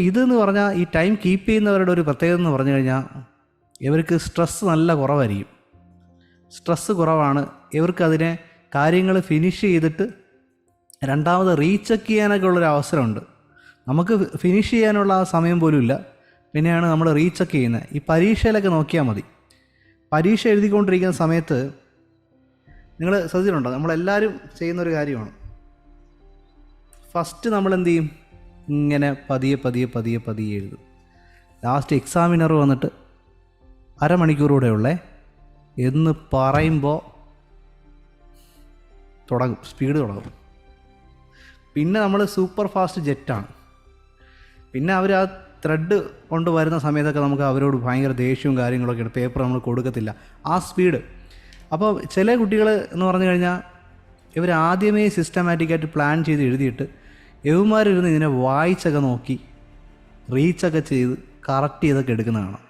ഇതെന്ന് പറഞ്ഞാൽ ഈ ടൈം കീപ്പ് ചെയ്യുന്നവരുടെ ഒരു പ്രത്യേകത എന്ന് പറഞ്ഞു കഴിഞ്ഞാൽ ഇവർക്ക് സ്ട്രെസ്സ് നല്ല കുറവായിരിക്കും. സ്ട്രെസ്സ് കുറവാണ്. ഇവർക്ക് അതിനെ കാര്യങ്ങൾ ഫിനിഷ് ചെയ്തിട്ട് രണ്ടാമത് റീചെക്ക് ചെയ്യാനൊക്കെ ഉള്ളൊരു അവസരമുണ്ട്. നമുക്ക് ഫിനിഷ് ചെയ്യാനുള്ള ആ സമയം പോലും ഇല്ല. പിന്നെയാണ് നമ്മൾ റീചെക്ക് ചെയ്യുന്നത്. ഈ പരീക്ഷയിലൊക്കെ നോക്കിയാൽ മതി. പരീക്ഷ എഴുതിക്കൊണ്ടിരിക്കുന്ന സമയത്ത് നിങ്ങൾ ശ്രദ്ധിച്ചിട്ടുണ്ടോ? നമ്മളെല്ലാവരും ചെയ്യുന്നൊരു കാര്യമാണ്. ഫസ്റ്റ് നമ്മൾ എന്ത് ചെയ്യും? ഇങ്ങനെ പതിയെ പതിയെ പതിയെ പതിയെ എഴുതും. ലാസ്റ്റ് എക്സാമിനർ വന്നിട്ട് അരമണിക്കൂറൂടെ ഉള്ളേ എന്ന് പറയുമ്പോൾ തുടങ്ങും സ്പീഡ് തുടങ്ങും. പിന്നെ നമ്മൾ സൂപ്പർ ഫാസ്റ്റ് ജെറ്റാണ് പിന്നെ അവർ ആ ത്രെഡ് കൊണ്ട് വരുന്ന സമയത്തൊക്കെ നമുക്ക് അവരോട് ഭയങ്കര ദേഷ്യവും കാര്യങ്ങളൊക്കെയാണ് പേപ്പർ നമ്മൾ കൊടുക്കത്തില്ല. ആ സ്പീഡ് അപ്പോൾ ചില കുട്ടികൾ എന്ന് പറഞ്ഞു കഴിഞ്ഞാൽ ഇവർ ആദ്യമേ സിസ്റ്റമാറ്റിക്കായിട്ട് പ്ലാൻ ചെയ്ത് എഴുതിയിട്ട് യവന്മാരിരുന്ന് ഇതിനെ വായിച്ചൊക്കെ നോക്കി റീച്ചൊക്കെ ചെയ്ത് കറക്റ്റ് ചെയ്തൊക്കെ എടുക്കുന്ന കാണാം.